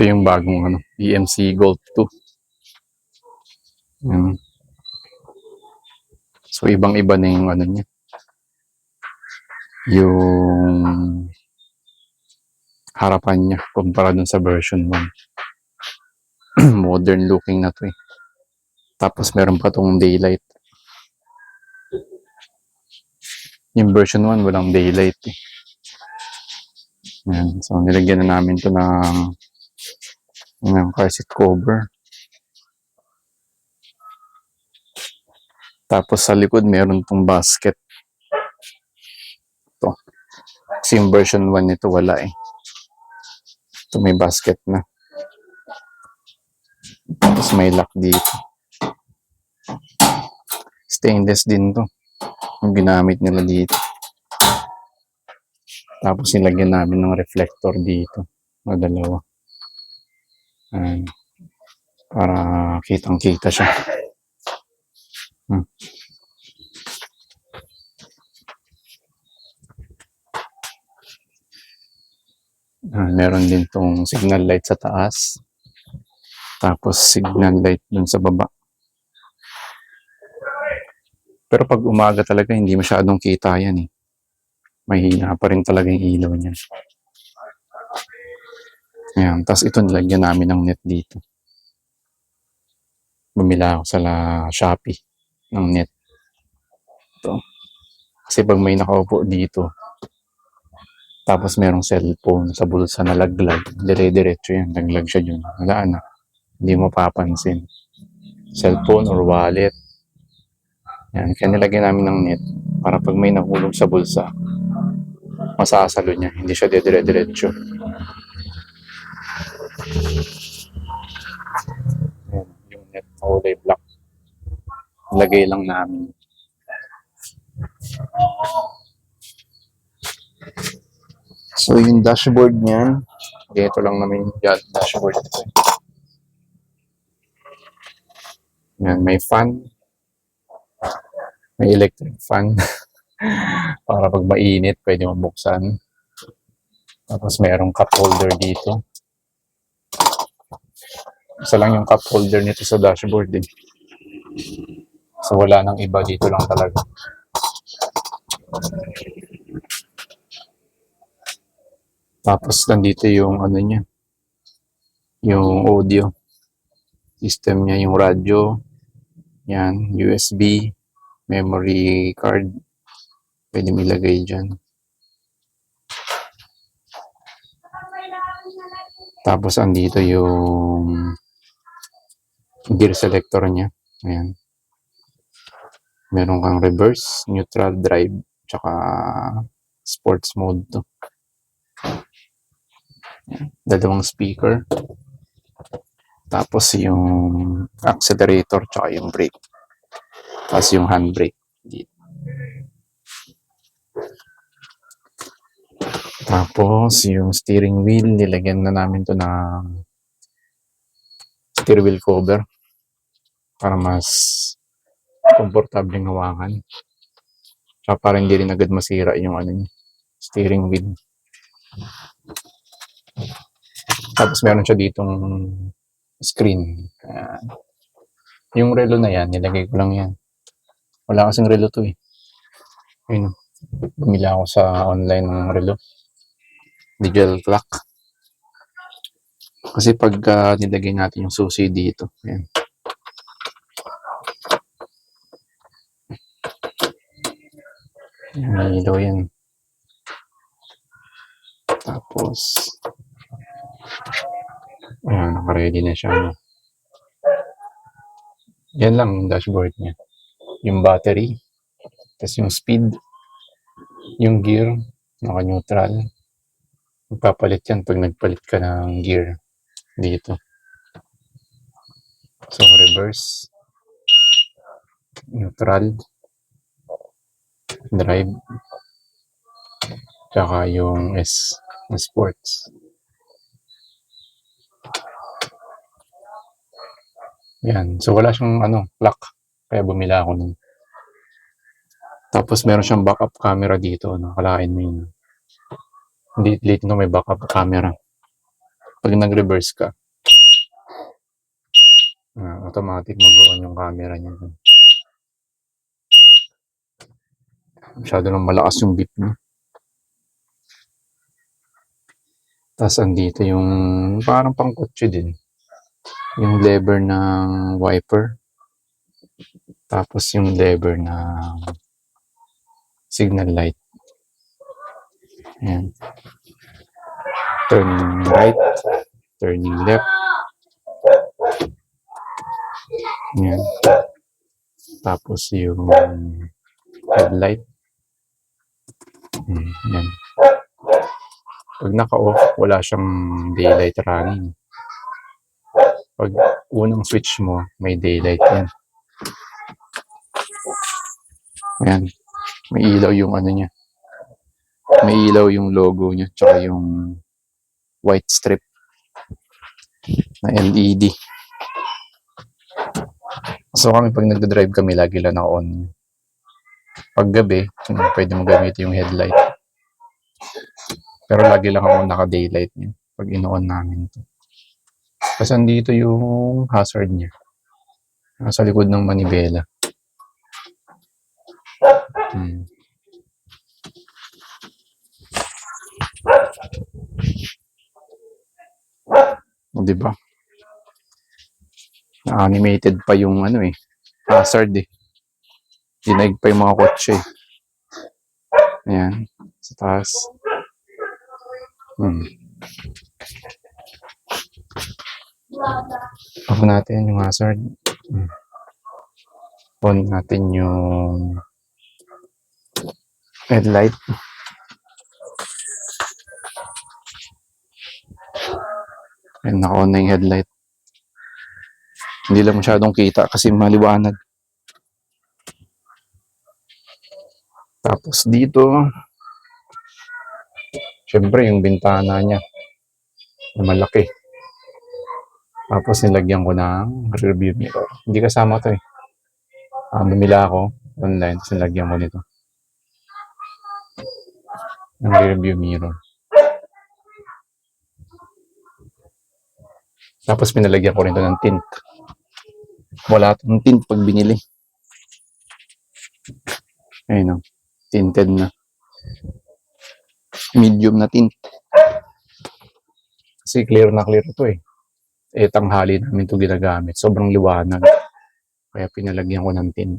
Ito yung bagong ano, EMC Gold 2. Yan. So, ibang-iba na yung ano niya. Yung harapan niya kumpara dun sa version 1. Modern looking na to eh. Tapos meron pa tong daylight. Yung version 1 walang daylight eh. Yan. So, nilagyan na namin to ng, ng car cover. Tapos sa likod meron tong basket. Ito. Kasi yung version 1 nito wala eh. Ito may basket na. Tapos may lock dito. Stainless din to. Yung ginamit nila dito. Tapos nilagyan namin ng reflector dito. O dalawa. Para kitang-kita siya. Hmm. Ah, meron din tong signal light sa taas. Tapos signal light dun sa baba. Pero pag umaga talaga, hindi masyadong kita yan eh. Mahina pa rin talaga yung ilaw niya. Ayan. Tapos ito nilagyan namin ng net dito. Bumila ako sa la Shopee ng net. Ito. Kasi pag may nakaupo dito, tapos merong cellphone sa bulsa na laglag, dire-diretso yan, laglag siya dyan. Wala na. Hindi mo papansin. Cellphone or wallet. Yan, kaya nilagyan namin ng net para pag may nahulog sa bulsa, masasalo niya, hindi siya dire-diretso. Yan, yung net na kulay black. Lagay lang namin. So, yung dashboard niya, ito lang namin yung da- dashboard. Yan, may fan. May electric fan. Para pag mainit, pwede mabuksan. Tapos merong cup holder dito. Isa lang yung cup holder nito sa dashboard eh. So wala nang iba dito lang talaga. Tapos nandito yung ano niya. Yung audio system niya, yung radyo. Yan, USB, memory card. Pwede mo ilagay dyan. Tapos andito yung gear selector niya. Ayan. Meron kang reverse, neutral, drive, tsaka sports mode to. Ayan. Dalawang speaker. Tapos yung accelerator tsaka yung brake. Tapos yung handbrake. Dito. Tapos yung steering wheel, nilagyan na namin to ng steering wheel cover para mas komportableng hawakan. Tsaka para hindi rin agad masira yung ano niya, steering wheel. Tapos meron siya ditong screen. Ayan. yung relo na yan, nilagay ko lang yan. Wala kasing relo to eh. Ayun. Bumili ako sa online ng relo. Digital clock. Kasi pag ah, nilagay natin yung susi dito, ayan. Ilaw yan. Tapos, ayan, nakaready na siya. no? Yan lang yung dashboard niya. Yung battery, tapos yung speed, yung gear, naka-neutral. Magpapalit yan pag nagpalit ka ng gear dito. So, reverse, neutral, drive, tsaka yung S, sports. Yan. So, wala siyang ano, lock. Kaya bumila ako nun. Tapos, meron siyang backup camera dito. Nakalain mo yun. Hindi, dito no, may backup camera. Pag nag-reverse ka, ah, automatic mag-on yung camera niya. Masyado nang malakas yung beep niya. Tapos andito yung parang pang kotse din. Yung lever ng wiper. Tapos yung lever ng signal light. Ayan. Turning right. Turning left. Ayan. Tapos yung headlight. Hmm, Ayan. Pag naka-off, wala siyang daylight running. Pag unang switch mo, may daylight yan. Ayan. May ilaw yung ano niya. May ilaw yung logo niya, tsaka yung white strip na LED. So kami pag nagda-drive kami, lagi lang naka-on. Pag gabi, hmm, pwede mo gamitin yung headlight. Pero lagi lang ako naka-daylight niya pag ino-on namin to. Kasi andito yung hazard niya. Nasa likod ng manibela. Hmm. O, di ba? Na-animated pa yung ano eh. Hazard eh. Dinaig pa yung mga kotse. Ayan. Sa taas. Hmm. Off natin yung hazard. Hmm. On natin yung headlight. Ayan, naka-on na yung headlight. Hindi lang masyadong kita kasi maliwanag. Tapos dito, syempre yung bintana niya na malaki. Tapos nilagyan ko ng rearview mirror. Hindi kasama to eh. Ah, bumila ako online, tapos nilagyan ko nito. Ng rearview mirror. Tapos pinalagyan ko rin ito ng tint. Wala itong tint pag binili. Ayun o. Tinted na. Medium na tint. Kasi clear na clear ito eh. Eh, tanghali namin ito ginagamit. Sobrang liwanag. Kaya pinalagyan ko ng tint.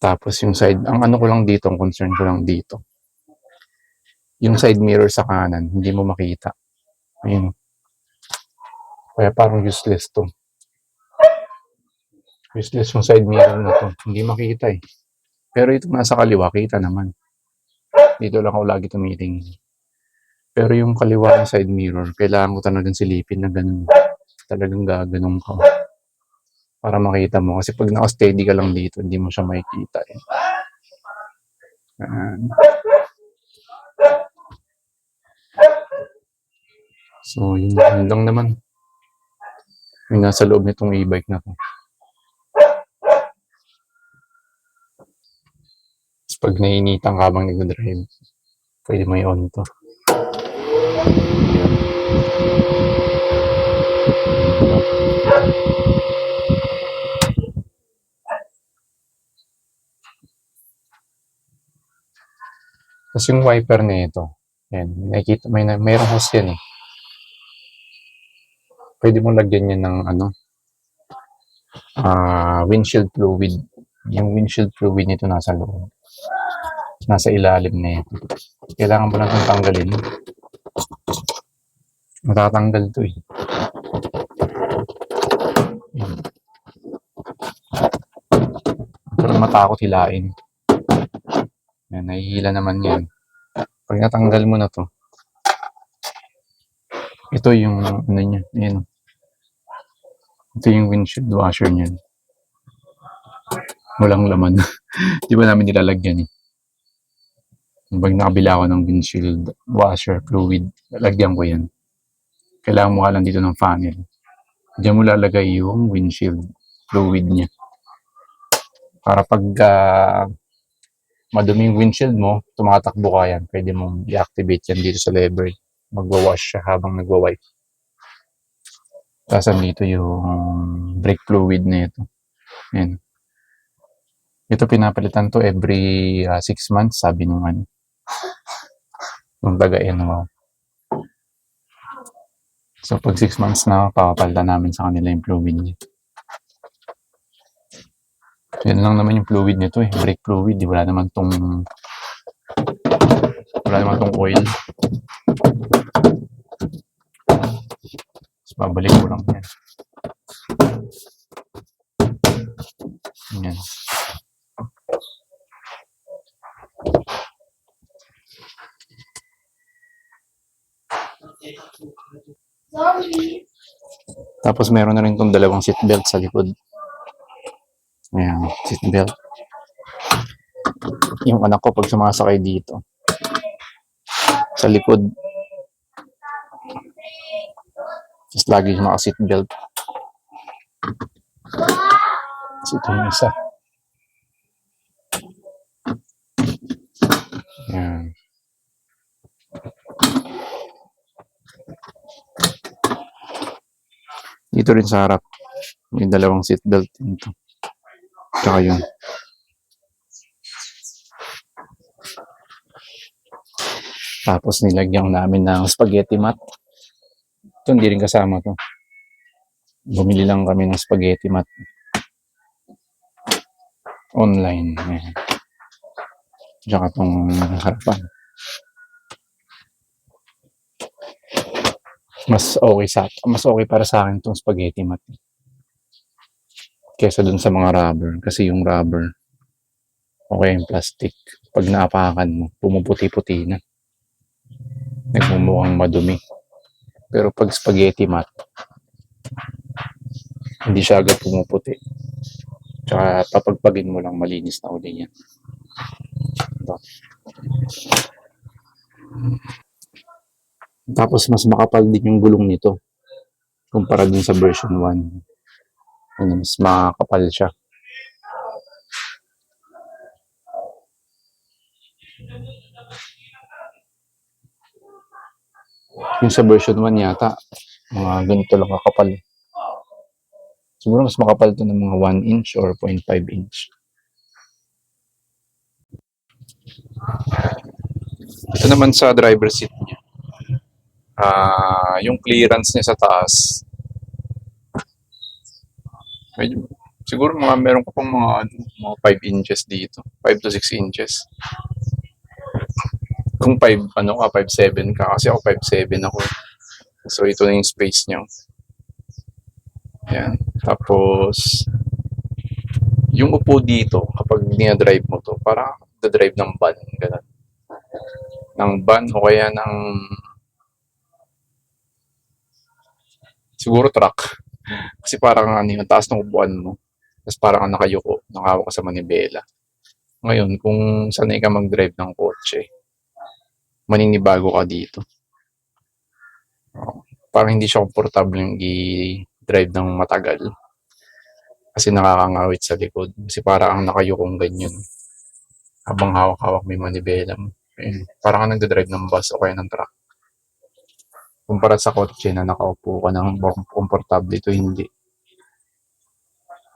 Tapos yung side, ang ano ko lang dito, ang concern ko lang dito. Yung side mirror sa kanan, hindi mo makita. Ayun. Kaya parang useless to. Useless yung side mirror na to. Hindi makita eh. Pero ito nasa kaliwa, kita naman. Dito lang ako lagi tumiting. Pero yung kaliwa ng side mirror, kailangan ko talagang silipin na ganun. Talagang gaganong ka. Para makita mo. Kasi pag naka-steady ka lang dito, hindi mo siya makikita eh. Ayan. So, yun, yun lang naman. Yung nasa loob nitong e-bike na to. Pag nainitan ka habang nag-drive, pwede mo i-on to. Tapos yung wiper na ito, yan, nakikita, may, mayroong hose yan eh. Pwede mo lagyan yan ng ano, ah windshield fluid. Yung windshield fluid nito nasa loob. Nasa ilalim na ito. Kailangan mo lang itong tanggalin. Matatanggal to eh. Yan. Pero matakot hilain. Yan, nahihila naman yan. Pag natanggal mo na to, ito yung ano niya, yan. Ito yung windshield washer niyan. Walang laman. Di ba namin nilalagyan eh. Pag nakabila ako ng windshield washer fluid, lalagyan ko yan. Kailangan mo lang dito ng funnel. Diyan mo lalagay yung windshield fluid niya. Para pag ah, madumi yung windshield mo, tumatakbo ka yan. Pwede mong i-activate yan dito sa lever. magwa-wash siya habang nagwa-wipe. Tapos dito yung brake fluid na ito. Yan. Ito pinapalitan to every 6 months, sabi nung ano. Nung taga ano. So pag 6 months na, papapalitan namin sa kanila yung fluid niya. Yan lang naman yung fluid nito eh. Brake fluid. Di wala naman tong wala naman tong oil. Tapos babalik ko lang. Yan. Tapos meron na rin tong dalawang seatbelt sa likod. Ayan, seatbelt. Yung anak ko pag sumasakay dito. Sa likod. Tapos lagi yung naka-seatbelt. Tapos ito yung isa. Dito rin sa harap. May dalawang seatbelt dito. Tsaka yun. Tapos nilagyan namin ng spaghetti mat. Ito hindi rin kasama to. Bumili lang kami ng spaghetti mat. Online. Tsaka tong harapan. Mas okay sa mas okay para sa akin tong spaghetti mat. Kesa dun sa mga rubber. Kasi yung rubber, okay yung plastic. Pag naapakan mo, pumuputi-puti na. Nagmumukhang madumi. Pero pag spaghetti mat, hindi siya agad pumuputi. Tsaka papagpagin mo lang malinis na uli yan. Ito. Tapos mas makapal din yung gulong nito kumpara dun sa version 1. Ano, mas makakapal siya. Yung sa version 1 yata, mga ganito lang kakapal. Siguro mas makapal to ng mga 1 inch or 0.5 inch. Ito naman sa driver seat niya. Ah, yung clearance niya sa taas. Medyo, siguro mga meron ko pang mga, ano, mga 5 inches dito. 5 to 6 inches. Kung 5, ano ka, 5'7 ka. Kasi ako 5'7 ako. So, ito na yung space niya. Yan. Tapos, yung upo dito, kapag dinadrive mo to, para drive ng van. Ganun. Ng van o kaya ng siguro truck. Kasi parang ano yung taas ng upuan mo. Tapos parang ang nakayuko, nakawak ka sa manibela. Ngayon, kung sanay ka mag-drive ng kotse, maninibago ka dito. Oh, parang hindi siya komportable yung i-drive ng matagal. Kasi nakakangawit sa likod. Kasi parang ang nakayukong ganyan. Habang hawak-hawak may manibela mo. Parang ka nagdadrive ng bus o kaya ng truck. Kumpara sa kotse na nakaupo ka ng komportable, ito hindi.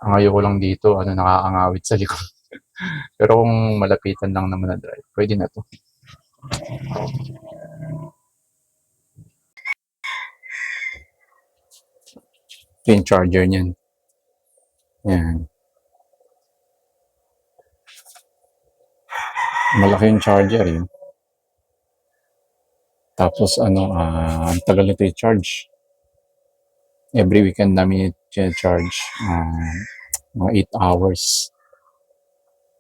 Ang ayoko lang dito, ano, nakakangawit sa likod. Pero kung malapitan lang naman na drive, pwede na to. Ito charger niyan. Yan. Malaki yung charger yun. Tapos ano, ah, ang tagal nito i-charge. Every weekend namin i-charge. ah, mga 8 hours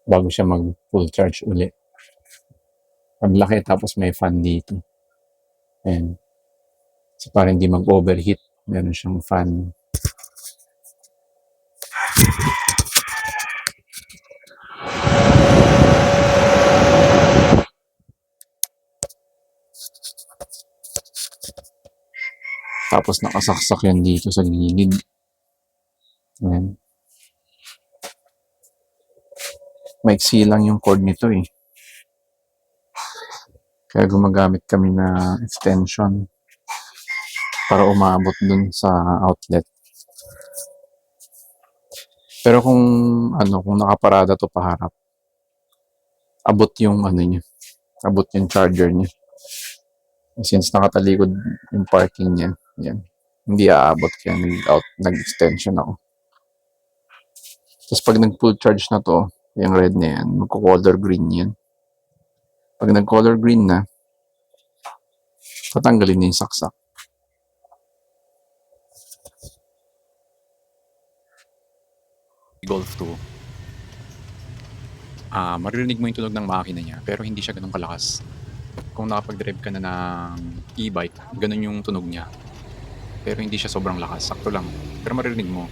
bago siya mag full charge uli. Ang laki tapos may fan dito. Ayan. So para hindi mag-overheat, meron siyang fan. Tapos nakasaksak yan dito sa gilid. Ayan. Maiksi lang yung cord nito eh. Kaya gumagamit kami na extension para umabot dun sa outlet. Pero kung ano, kung nakaparada to paharap, abot yung ano niya, abot yung charger niya. Since nakatalikod yung parking niya, yan. Hindi aabot kaya nag-out, nag-extension ako. Tapos pag nag-full charge na to, yung red na yan, magko-color green yan. Pag nag-color green na, tatanggalin na yung saksak. Golf 2. Ah, maririnig mo yung tunog ng makina niya, pero hindi siya ganun kalakas. Kung nakapag-drive ka na ng e-bike, ganun yung tunog niya. Pero hindi siya sobrang lakas, sakto lang. Pero maririnig mo.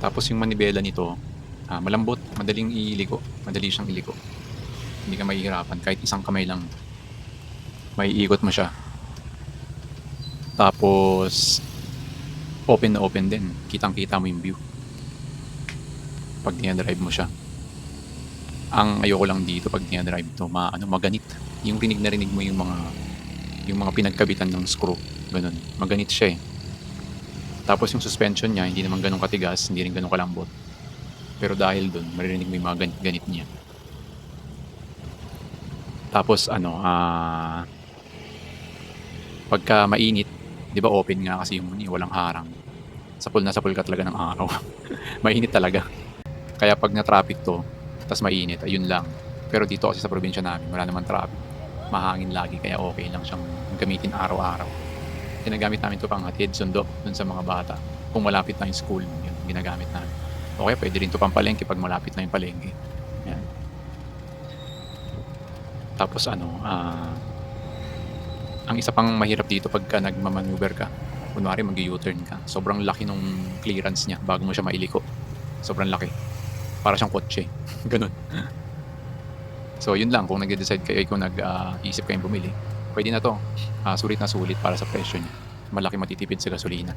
Tapos yung manibela nito, ah, malambot, madaling iliko, madali siyang iliko. Hindi ka mahihirapan, kahit isang kamay lang. May ikot mo siya. Tapos, open na open din. Kitang-kita mo yung view. Pag dinadrive mo siya. Ang ayoko lang dito pag dinadrive to, ma, ano, maganit. Yung rinig na rinig mo yung mga yung mga pinagkabitan ng screw. Ganun. Maganit siya eh. Tapos yung suspension niya, hindi naman ganun katigas, hindi rin ganun kalambot. Pero dahil dun, maririnig mo yung mga ganit-ganit niya. Tapos ano, ah pagka mainit, 'di ba open nga kasi yung muni, walang harang. Sapul na sapul ka talaga ng araw. mainit talaga. Kaya pag na-traffic to, tas mainit, ayun lang. Pero dito kasi sa probinsya namin, wala naman traffic. Mahangin lagi, kaya okay lang siyang gamitin araw-araw. Ginagamit namin to pang hatid, sundo, dun sa mga bata. Kung malapit na yung school, yun, ginagamit namin. Okay, pwede rin to pang palengke pag malapit na yung palengke. Yan. Tapos ano, ah, ang isa pang mahirap dito pagka nagmamaneuver ka, kunwari mag-U-turn ka, sobrang laki nung clearance niya bago mo siya mailiko. Sobrang laki. Para siyang kotse. Ganun. So, yun lang. Kung nag-decide kayo, kung nag-isip kayong bumili, pwede na to. Ah, sulit na sulit para sa presyo niya. Malaki matitipid sa gasolina.